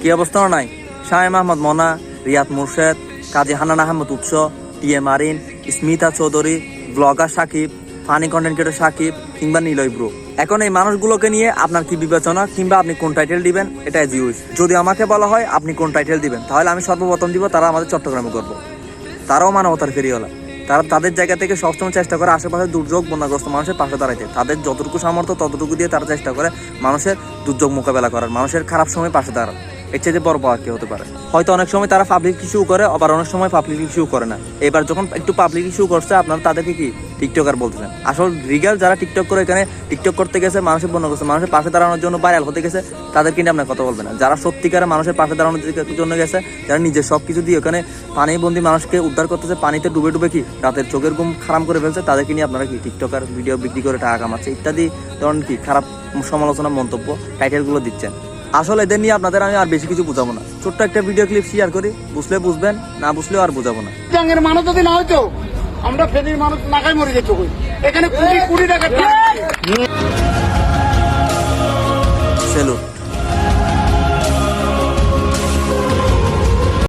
কি অবস্থা নাই? শাহেম আহমদ মনা, Riyad Murshed, Kazi Hanan Ahmed Utsho, T A Marin, Smita Chowdhury, blogger Sakib, funny content creator Sakib কিংবা নিলয় ব্রো। এখন এই মানুষগুলোকে নিয়ে আপনার কি বিবেচনা কিংবা আপনি কোন টাইটেল দিবেন? এটা এজ ইউজ যদি আমাকে বলা হয়, আপনি কোন টাইটেল দিবেন? তাহলে আমি সর্বপ্রথম দিব, তারা আমাদের চট্টগ্রামে করব। তারাও মানবতার ফেরিওয়ালা। তারা তাদের জায়গা থেকে সবসময় চেষ্টা করে আশেপাশে দুর্যোগ, বন্যাগ্রস্ত মানুষের পাশে দাঁড়াইতে। তাদের যতটুকু সামর্থ্য, ততটুকু দিয়ে তারা চেষ্টা করে মানুষের দুর্যোগ মোকাবেলা করার, মানুষের খারাপ সময় পাশে দাঁড়ান। এর চেয়ে বড় পাওয়ার কি হতে পারে। হয়তো অনেক সময় তারা পাবলিক ইস্যু করে, আবার অনেক সময় পাবলিক ইস্যু করে না। এবার যখন একটু পাবলিক ইস্যু করছে, আপনারা তাদেরকে কি টিকটকার বলতেছেন? আসল রিগাল যারা টিকটক করে এখানে টিকটক করতে গেছে, মানুষের বন্য করছে, মানুষের পাশে দাঁড়ানোর জন্য ভাইরাল হতে গেছে, তাদের কিন্তু আপনার কথা বলবেন না। যারা সত্যিকারে মানুষের পাশে দাঁড়ানোর জন্য গেছে, যারা নিজের সব কিছু দিয়ে ওখানে পানি বন্দি মানুষকে উদ্ধার করতেছে, পানিতে ডুবে ডুবে কি রাতের চোখের ঘুম খারাপ করে ফেলছে, তাদেরকে নিয়ে আপনারা কি টিকটকার ভিডিও বিক্রি করে টাকা কামাচ্ছে? ইত্যাদি ধরনের কি খারাপ সমালোচনা মন্তব্য টাইটেলগুলো দিচ্ছেন। আসলে এদের নিয়ে আপনাদের আমি আর বেশি কিছু বুঝাবো না। ছোট্ট একটা ভিডিও ক্লিপ শেয়ার করি বুঝলে বুঝবেন না বুঝলেও আর বুঝাবো না। জাঙ্গের মানুষ যদি না হইতো আমরা ফেনীর মানুষ নাকাই মরে যেত এখানে কুড়ি কুড়ি টাকা সেলুট।